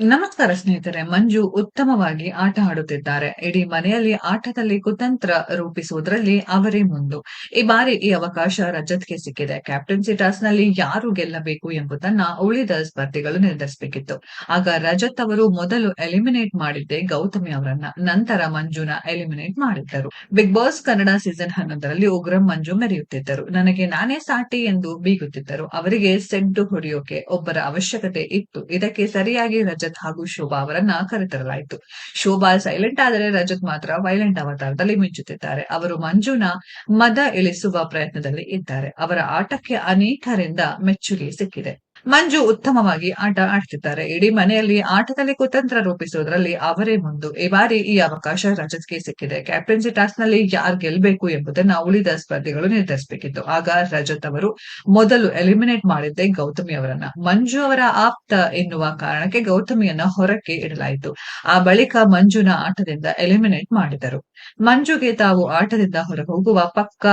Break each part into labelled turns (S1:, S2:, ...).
S1: ನಮಸ್ಕಾರ ಸ್ನೇಹಿತರೆ, ಮಂಜು ಉತ್ತಮವಾಗಿ ಆಟ ಆಡುತ್ತಿದ್ದಾರೆ. ಇಡೀ ಮನೆಯಲ್ಲಿ ಆಟದಲ್ಲಿ ಕುತಂತ್ರ ರೂಪಿಸುವುದರಲ್ಲಿ ಅವರೇ ಮುಂದು. ಈ ಬಾರಿ ಈ ಅವಕಾಶ ರಜತ್ಗೆ ಸಿಕ್ಕಿದೆ. ಕ್ಯಾಪ್ಟನ್ಸಿ ಟಾಸ್ನಲ್ಲಿ ಯಾರು ಗೆಲ್ಲಬೇಕು ಎಂಬುದನ್ನ ಉಳಿದ ಸ್ಪರ್ಧಿಗಳು ನಿರ್ಧರಿಸಬೇಕಿತ್ತು. ಆಗ ರಜತ್ ಅವರು ಮೊದಲು ಎಲಿಮಿನೇಟ್ ಮಾಡಿದ್ದೆ ಗೌತಮಿ ಅವರನ್ನ, ನಂತರ ಮಂಜುನ ಎಲಿಮಿನೇಟ್ ಮಾಡಿದ್ದರು. ಬಿಗ್ ಬಾಸ್ ಕನ್ನಡ ಸೀಸನ್ ಹನ್ನೊಂದರಲ್ಲಿ ಉಗ್ರಂ ಮಂಜು ಮೆರೆಯುತ್ತಿದ್ದರು. ನನಗೆ ನಾನೇ ಸಾಟಿ ಎಂದು ಬೀಗುತ್ತಿದ್ದರು. ಅವರಿಗೆ ಸೆಡ್ಡು ಹೊಡೆಯೋಕೆ ಒಬ್ಬರ ಅವಶ್ಯಕತೆ ಇತ್ತು. ಇದಕ್ಕೆ ಸರಿಯಾಗಿ ರಜತ್ ಹಾಗೂ ಶೋಭಾ ಅವರನ್ನ ಕರೆತರಲಾಯಿತು. ಶೋಭಾ ಸೈಲೆಂಟ್ ಆದರೆ ರಜತ್ ಮಾತ್ರ ವೈಲೆಂಟ್ ಅವತಾರದಲ್ಲಿ ಮಿಂಚುತ್ತಿದ್ದಾರೆ. ಅವರು ಮಂಜುನ ಮದ ಇಳಿಸುವ ಪ್ರಯತ್ನದಲ್ಲಿ ಇದ್ದಾರೆ. ಅವರ ಆಟಕ್ಕೆ ಅನೇಕರಿಂದ ಮೆಚ್ಚುಗೆ ಸಿಕ್ಕಿದೆ. ಮಂಜು ಉತ್ತಮವಾಗಿ ಆಟ ಆಡ್ತಿದ್ದಾರೆ. ಇಡೀ ಮನೆಯಲ್ಲಿ ಆಟದಲ್ಲಿ ಕುತಂತ್ರ ರೂಪಿಸುವುದರಲ್ಲಿ ಅವರೇ ಮುಂದು. ಈ ಬಾರಿ ಈ ಅವಕಾಶ ರಜತ್ಗೆ ಸಿಕ್ಕಿದೆ. ಕ್ಯಾಪ್ಟನ್ಸಿ ಟಾಸ್ನಲ್ಲಿ ಯಾರು ಗೆಲ್ಲಬೇಕು ಎಂಬುದನ್ನು ಉಳಿದ ಸ್ಪರ್ಧಿಗಳು ನಿರ್ಧರಿಸಬೇಕಿತ್ತು. ಆಗ ರಜತ್ ಅವರು ಮೊದಲು ಎಲಿಮಿನೇಟ್ ಮಾಡಿದ್ದೆ ಗೌತಮಿ ಅವರನ್ನ. ಮಂಜು ಅವರ ಆಪ್ತ ಎನ್ನುವ ಕಾರಣಕ್ಕೆ ಗೌತಮಿಯನ್ನ ಹೊರಕ್ಕೆ ಇಡಲಾಯಿತು. ಆ ಬಳಿಕ ಮಂಜುನ ಆಟದಿಂದ ಎಲಿಮಿನೇಟ್ ಮಾಡಿದರು. ಮಂಜುಗೆ ತಾವು ಆಟದಿಂದ ಹೊರ ಹೋಗುವ ಪಕ್ಕ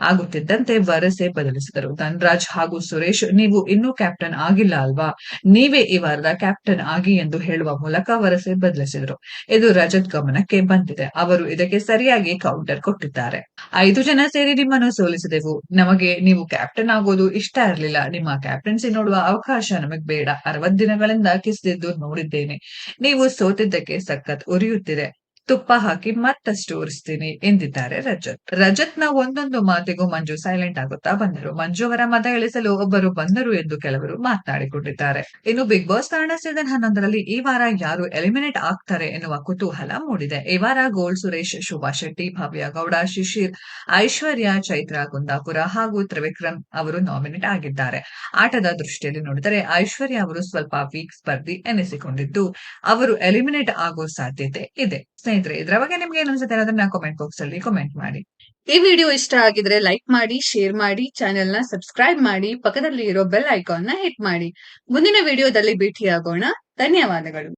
S1: ಆಗುತ್ತಿದ್ದಂತೆ ವರಸೆ ಬದಲಿಸಿದರು. ಧನ್ರಾಜ್ ಹಾಗೂ ಸುರೇಶ್, ನೀವು ಇನ್ನೂ ಕ್ಯಾಪ್ಟನ್ ಆಗಿಲ್ಲ ಅಲ್ವಾ? ನೀವೇ ಈ ವಾರದ ಕ್ಯಾಪ್ಟನ್ ಆಗಿ ಎಂದು ಹೇಳುವ ಮೂಲಕ ವರಸೆ ಬದಲಿಸಿದರು. ಇದು ರಜತ್ ಗಮನಕ್ಕೆ ಬಂದಿದೆ. ಅವರು ಇದಕ್ಕೆ ಸರಿಯಾಗಿ ಕೌಂಟರ್ ಕೊಟ್ಟಿದ್ದಾರೆ. ಐದು ಜನ ಸೇರಿ ನಿಮ್ಮನ್ನು ಸೋಲಿಸಿದೆವು. ನಮಗೆ ನೀವು ಕ್ಯಾಪ್ಟನ್ ಆಗೋದು ಇಷ್ಟ ಇರಲಿಲ್ಲ. ನಿಮ್ಮ ಕ್ಯಾಪ್ಟನ್ಸಿ ನೋಡುವ ಅವಕಾಶ ನಮಗ್ ಬೇಡ. ಅರವತ್ ದಿನಗಳಿಂದ ಕಿಸಿದಿದ್ದು ನೋಡಿದ್ದೇನೆ. ನೀವು ಸೋತಿದ್ದಕ್ಕೆ ಸಖತ್ ಉರಿಯುತ್ತಿದೆ. ತುಪ್ಪ ಹಾಕಿ ಮತ್ತಷ್ಟು ಉರಿಸ್ತೀನಿ ಎಂದಿದ್ದಾರೆ ರಜತ್. ರಜತ್ನ ಒಂದೊಂದು ಮಾತಿಗೂ ಮಂಜು ಸೈಲೆಂಟ್ ಆಗುತ್ತಾ ಬಂದರು. ಮಂಜು ಅವರ ಮತ ಇಳಿಸಲು ಒಬ್ಬರು ಬಂದರು ಎಂದು ಕೆಲವರು ಮಾತನಾಡಿಕೊಂಡಿದ್ದಾರೆ. ಇನ್ನು ಬಿಗ್ ಬಾಸ್ ಕಾರಣ ಸೀಸನ್ ಹನ್ನೊಂದರಲ್ಲಿ ಈ ವಾರ ಯಾರು ಎಲಿಮಿನೇಟ್ ಆಗ್ತಾರೆ ಎನ್ನುವ ಕುತೂಹಲ ಮೂಡಿದೆ. ಈ ವಾರ ಗೋಲ್ಡ್ ಸುರೇಶ್, ಶುಭಾ ಶೆಟ್ಟಿ, ಭವ್ಯ ಗೌಡ, ಶಿಶಿರ್, ಐಶ್ವರ್ಯ, ಚೈತ್ರ, ಕುಂದಾಪುರ ಹಾಗೂ ತ್ರಿವಿಕ್ರಮ್ ಅವರು ನಾಮಿನೇಟ್ ಆಗಿದ್ದಾರೆ. ಆಟದ ದೃಷ್ಟಿಯಲ್ಲಿ ನೋಡಿದರೆ ಐಶ್ವರ್ಯ ಅವರು ಸ್ವಲ್ಪ ವೀಕ್ ಸ್ಪರ್ಧಿ ಎನಿಸಿಕೊಂಡಿದ್ದು, ಅವರು ಎಲಿಮಿನೇಟ್ ಆಗೋ ಸಾಧ್ಯತೆ ಇದೆ. ಸ್ನೇಹಿತರೆ, ಇದರ ಬಗ್ಗೆ ನಿಮ್ಗೆ ಏನ್ ಅನ್ಸುತ್ತೆ ಅನ್ನೋದನ್ನ ಕಾಮೆಂಟ್ ಬಾಕ್ಸ್ ಅಲ್ಲಿ ಕಾಮೆಂಟ್ ಮಾಡಿ.
S2: ಈ ವಿಡಿಯೋ ಇಷ್ಟ ಆಗಿದ್ರೆ ಲೈಕ್ ಮಾಡಿ ಶೇರ್ ಮಾಡಿ ಚಾನೆಲ್ನ ಸಬ್ಸ್ಕ್ರೈಬ್ ಮಾಡಿ ಪಕ್ಕದಲ್ಲಿ ಇರೋ ಬೆಲ್ ಐಕಾನ್ನ ಹಿಟ್ ಮಾಡಿ. ಮುಂದಿನ ವಿಡಿಯೋದಲ್ಲಿ ಭೇಟಿಯಾಗೋಣ. ಧನ್ಯವಾದಗಳು.